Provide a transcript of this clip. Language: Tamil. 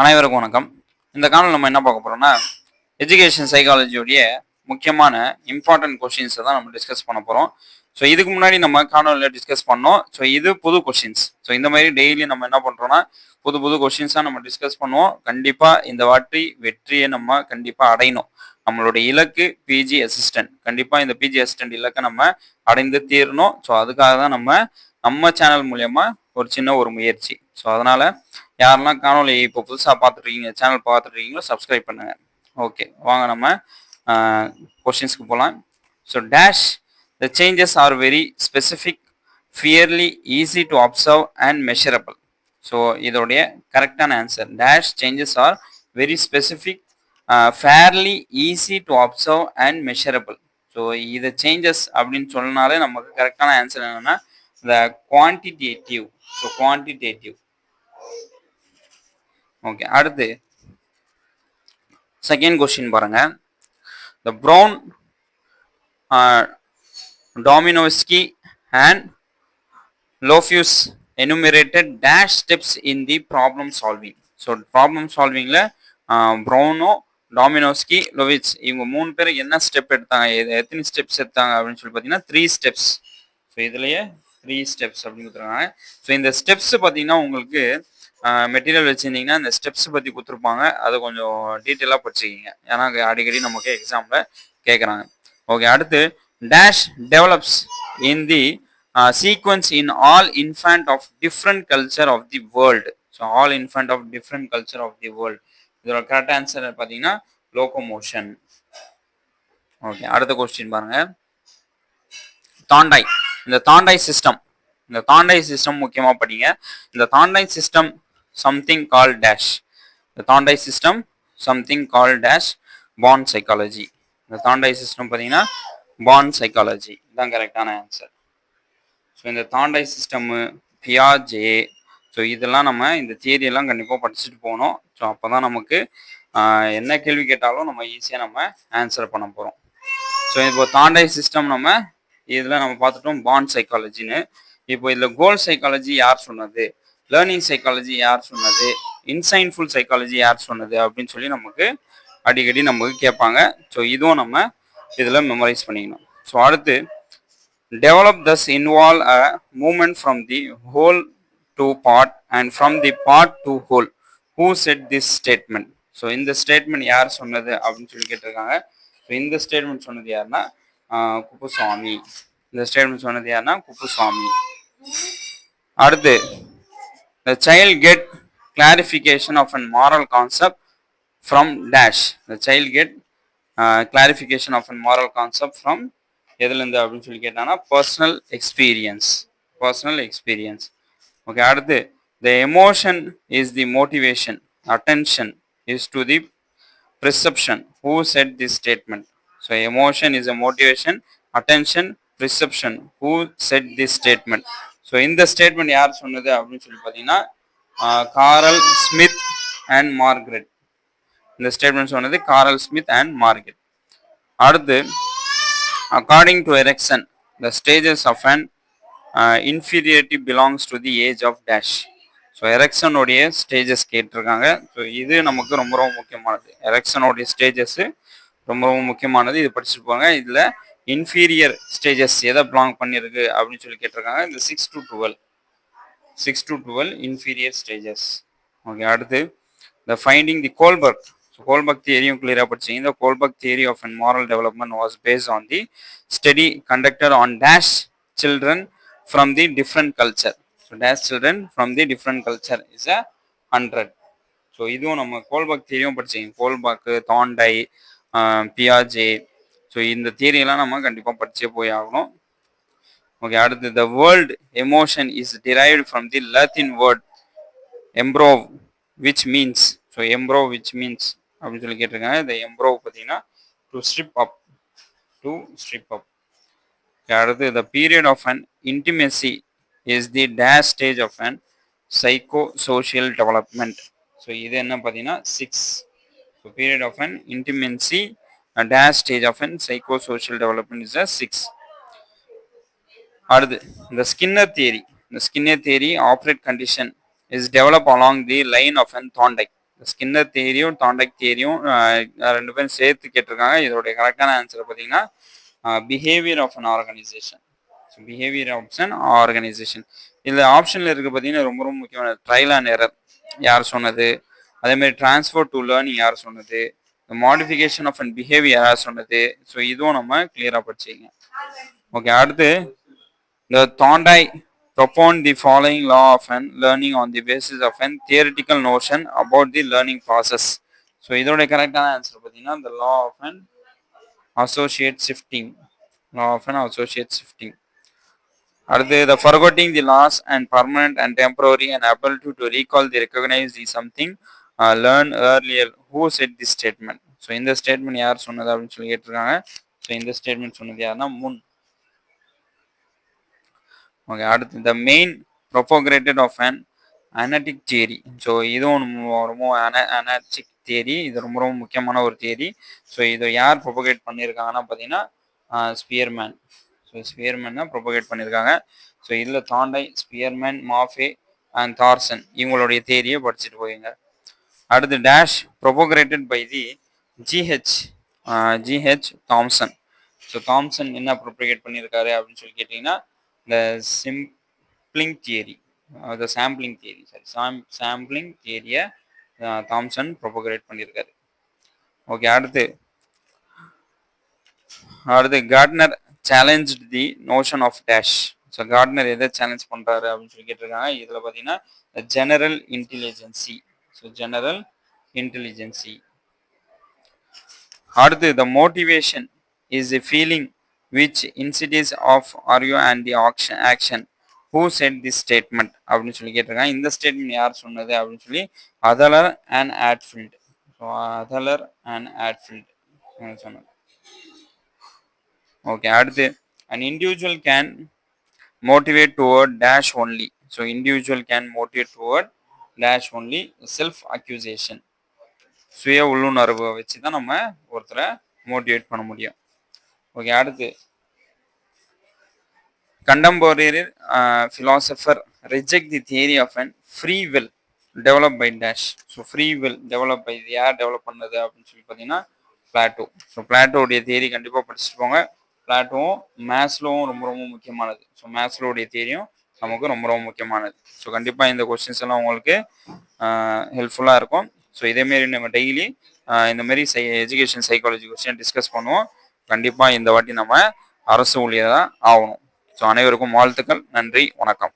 அனைவருக்கும் வணக்கம். இந்த காலம் நம்ம என்ன பார்க்க போறோம்னா எஜுகேஷன் சைக்காலஜியோடைய முக்கியமான இம்பார்ட்டன்ட் கொஷின்ஸை தான் நம்ம டிஸ்கஸ் பண்ண போகிறோம் ஸோ இதுக்கு முன்னாடி நம்ம காணொலியில் டிஸ்கஸ் பண்ணோம். ஸோ இது புது கொஷின்ஸ் ஸோ இந்த மாதிரி டெய்லி நம்ம என்ன பண்ணுறோம்னா புது புது கொஷின்ஸாக நம்ம டிஸ்கஸ் பண்ணுவோம். கண்டிப்பாக இந்த வாட்டி வெற்றியை நம்ம கண்டிப்பாக அடையணும். நம்மளுடைய இலக்கு பிஜி அசிஸ்டன்ட் கண்டிப்பாக இந்த பிஜி அசிஸ்டன்ட் இலக்கை நம்ம அடைந்து தீரணும். ஸோ அதுக்காக தான் நம்ம நம்ம சேனல் மூலயமா ஒரு சின்ன ஒரு முயற்சி. ஸோ அதனால் யாரெல்லாம் காணொலி இப்போ புதுசாக பார்த்துருக்கீங்க சேனல் பார்த்துருக்கீங்களோ சப்ஸ்கிரைப் பண்ணுங்க. ஓகே வாங்க நம்ம கொஷின்ஸ்க்கு போகலாம் so dash the changes are very specific fairly easy to observe and measurable so இதோடைய கரெக்டான answer dash changes are very specific fairly easy to observe and measurable so இதை சேஞ்சஸ் அப்படின்னு சொன்னாலே நமக்கு கரெக்டான ஆன்சர் என்னென்னா the quantitative so quantitative okay அடுத்து செகண்ட் கொஸ்டின் பாருங்க. The Brown Dominowski and Loftus enumerated dash steps in the problem solving so problem சால்விங்கில் ப்ரௌனோ டாமினோஸ்கி லோவிட்ஸ் இவங்க மூணு பேர் என்ன ஸ்டெப் எடுத்தாங்க எத்தனை ஸ்டெப்ஸ் எடுத்தாங்க அப்படின்னு சொல்லி பார்த்தீங்கன்னா த்ரீ ஸ்டெப்ஸ் ஸோ இதுலேயே த்ரீ ஸ்டெப்ஸ் அப்படின்னு கொடுத்துருக்காங்க. ஸோ இந்த ஸ்டெப்ஸ் பார்த்தீங்கன்னா உங்களுக்கு மெட்டீரியல் வச்சுருந்தீங்கன்னா இந்த ஸ்டெப்ஸ் பற்றி கொடுத்துருப்பாங்க. அதை கொஞ்சம் டீட்டெயிலாக படிச்சுக்கிங்க. ஏன்னா அடிக்கடி நமக்கு எக்ஸாமில் கேட்குறாங்க ஓகே அடுத்து dash develops in the sequence in all infant of different culture of the world so all infant of different culture of the world இதோட கரெக்ட் ஆன்சர் பார்த்தீங்கன்னா லோகோமோஷன் ஓகே அடுத்த கொஸ்டின் பாருங்க. தாண்டாய் இந்த தாண்டாய் சிஸ்டம் இந்த தாண்டாய் சிஸ்டம் முக்கியமாக படிங்க. இந்த Thorndike system something call dash இந்த Thorndike system something call dash bond psychology இந்த தாண்டாய் சிஸ்டம் பார்த்தீங்கன்னா பாண்ட் சைக்காலஜி இதுதான் கரெக்டான ஆன்சர் ஸோ இந்த தாண்டாய் சிஸ்டம்மு பியாஜே ஸோ இதெல்லாம் நம்ம இந்த தியரியெல்லாம் கண்டிப்பாக படிச்சுட்டு போகணும். ஸோ அப்போ தான் நமக்கு என்ன கேள்வி கேட்டாலும் நம்ம ஈஸியாக நம்ம ஆன்சர் பண்ண போகிறோம் ஸோ இப்போ தாண்டாய் சிஸ்டம் நம்ம இதில் நம்ம பார்த்துட்டோம் பாண்ட் சைக்காலஜின்னு இப்போ இதில் கோல் சைக்காலஜி யார் சொன்னது? லேர்னிங் சைக்காலஜி யார் சொன்னது? இன்சைன்ஃபுல் சைக்காலஜி யார் சொன்னது? அப்படின்னு சொல்லி நமக்கு அடிக்கடி நமக்கு கேட்பாங்க. ஸோ இதுவும் நம்ம இதில் மெமரைஸ் பண்ணிக்கணும். ஸோ அடுத்து develop thus involve a movement from the whole to part and from the part to whole who said this statement so இந்த ஸ்டேட்மெண்ட் யார் சொன்னது? அப்படின்னு சொல்லி கேட்டிருக்காங்க. ஸோ இந்த ஸ்டேட்மெண்ட் சொன்னது யாருன்னா குப்புசாமி. இந்த ஸ்டேட்மெண்ட் சொன்னது யாருன்னா குப்புசுவாமி அடுத்து the child get clarification of a moral concept from dash. The child get uh, clarification of a moral concept from எதுலேருந்து அப்படின்னு சொல்லி கேட்டாங்கன்னா personal experience personal experience okay அடுத்து the emotion is the motivation attention is to the perception who said the statement so emotion is a motivation attention perception who said the statement so இந்த ஸ்டேட்மெண்ட் யார் சொன்னது அப்படின்னு சொல்லி பார்த்தீங்கன்னா காரல் ஸ்மித் அண்ட் மார்கரெட் இந்த ஸ்டேட்மெண்ட் சொன்னது காரல் ஸ்மித் அண்ட் மார்கரெட் அடுத்து according to Erikson the stages of and inferiority belongs to the age of dash so எரெக்சனுடைய stages கேட்டிருக்காங்க. ஸோ இது நமக்கு ரொம்ப ரொம்ப முக்கியமானது. எரெக்சனுடைய ஸ்டேஜஸ் ரொம்ப ரொம்ப முக்கியமானது. இது படிச்சுட்டு போங்க இதில் இன்ஃபீரியர் ஸ்டேஜஸ் எதை பிலாங் பண்ணியிருக்கு அப்படின்னு சொல்லி கேட்டிருக்காங்க. இந்த six to twelve six to twelve inferior stages okay அடுத்து the finding the Kohlberg so Kohlberg தியரியும் கிளியராக படிச்சிங்க. இந்த Kohlberg theory of an moral development was based on the study conducted on dash children from the different culture so dash children from the different culture is a hundred so இதுவும் நம்ம கோல்பாக் தியரியும் படிச்சிங்க. கோல்பாக்கு தாண்டை பியாஜே ஸோ இந்த தியரியெல்லாம் நம்ம கண்டிப்பாக படிச்சே போய் ஆகணும். ஓகே அடுத்து the world emotion is derived from the Latin word emovere which means so emovere which means அப்படின்னு சொல்லி கேட்டிருக்காங்க. இந்த எம்ப்ரோவ் பார்த்தீங்கன்னா to strip up to strip அப் அடுத்து the period of an intimacy is the dash stage of an psycho social development so இது என்ன பார்த்தீங்கன்னா six so period of an intimacy dash stage of an psycho social development is a six அடுத்து இந்த ஸ்கின்னர் தியரி இந்த Skinner theory operant condition is develop along the line of an Thorndike Skinner தேரியும் Thorndike தேரியும் ரெண்டு பேரும் சேர்த்து கேட்டிருக்காங்க. இதோடைய கரெக்டான ஆன்சர் பார்த்தீங்கன்னா behaviour of an organisation so behaviour option an organisation இதில் ஆப்ஷனில் இருக்க பார்த்தீங்கன்னா ரொம்ப ரொம்ப முக்கியமான ட்ரையல் அண்ட் எரர் யார் சொன்னது? அதேமாதிரி டிரான்ஸ்போர்ட் டு லேர்னிங் யார் சொன்னது? மாடிஃபிகேஷன் ஆஃப் அண்ட் பிஹேவியராக சொன்னது ஸோ இதுவும் நம்ம கிளியராக படிச்சிங்க ஓகே அடுத்து the Thorndike propound the following law of and learning on the basis of and theoretical notion about the learning process so இதோட கரெக்டான ஆன்சர் பார்த்தீங்கன்னா the law of and associate shifting law of and associate shifting அடுத்து the forgetting the loss and permanent and temporary and ability to recall the recognise the something learn earlier who said the statement so இந்த ஸ்டேட்மெண்ட் யார் சொன்னது அப்படின்னு சொல்லி கேட்டிருக்காங்க. ஸோ இந்த ஸ்டேட்மெண்ட் சொன்னது யாருன்னா முன். ஓகே அடுத்து the main propagated of an analytic theory so இதுவும் ரொம்ப ரொம்ப அன அனட்டிக் தியரி இது ரொம்ப ரொம்ப முக்கியமான ஒரு தியரி ஸோ இதை யார் ப்ரொபோகேட் பண்ணியிருக்காங்கன்னா பார்த்தீங்கன்னா ஸ்பியர்மேன் ஸோ ஸ்பியர்மேன் தான் ப்ரொபோகேட் பண்ணியிருக்காங்க ஸோ இதில் தாண்டை ஸ்பியர்மேன் மாஃபே அண்ட் தார்சன் இவங்களுடைய தேரியை படிச்சுட்டு போயிங்க அடுத்து dash propagated by the GH GH Thomson so Thomson என்ன ப்ரொப்ரிகேட் பண்ணியிருக்காரு அப்படின்னு சொல்லி கேட்டிங்கன்னா இந்த sampling theory the sampling theory sorry sam sampling தியரியை தாம்சன் ப்ரொபோகரேட் பண்ணியிருக்காரு. ஓகே அடுத்து அடுத்து Gardner challenge the notion of dash so Gardner எதை சேலஞ்ச் பண்ணுறாரு அப்படின்னு சொல்லி கேட்டிருக்காங்க. இதில் பார்த்தீங்கன்னா general intelligence so general intelligence அடுத்து the motivation is a feeling which incides of are you and the action action who said this statement அப்படின்னு சொல்லி கேட்டிருக்காங்க இந்த ஸ்டேட்மெண்ட் யார் சொன்னது அப்படின்னு சொல்லி Adler and Hadfield so Adler and Hadfield சொன்னது ஓகே அடுத்து an individual can motivate toward dash only so individual can motivate toward dash only self accusation சுய உள்ளுணர்வை வச்சு தான் நம்ம ஒருத்தரை மோட்டிவேட் பண்ண முடியும். ஓகே அடுத்து. Contemporary philosopher reject the theory of and free will develop by dash so free will develop by யார் டெவலப் பண்ணது அப்படின்னு சொல்லி பார்த்தீங்கன்னா பிளாட்டோ ஸோ பிளாட்டோடைய தேரி கண்டிப்பாக படிச்சுட்டு போங்க. பிளாட்டோவும் மேத்ஸ்லோவும் ரொம்ப ரொம்ப முக்கியமானது. ஸோ மேத்ஸ்லோடைய தேரியும் நமக்கு ரொம்ப ரொம்ப முக்கியமானது. ஸோ கண்டிப்பாக இந்த கொஸ்டின்ஸ் எல்லாம் உங்களுக்கு ஹெல்ப்ஃபுல்லாக இருக்கும். ஸோ இதேமாரி நம்ம டெய்லி இந்தமாரி சை எஜுகேஷன் சைக்காலஜி கொஸ்டின் டிஸ்கஸ் பண்ணுவோம். கண்டிப்பாக இந்த வாட்டி நம்ம அரசு ஊழியராக ஆகணும். ஸோ அனைவருக்கும் வாழ்த்துக்கள். நன்றி. வணக்கம்.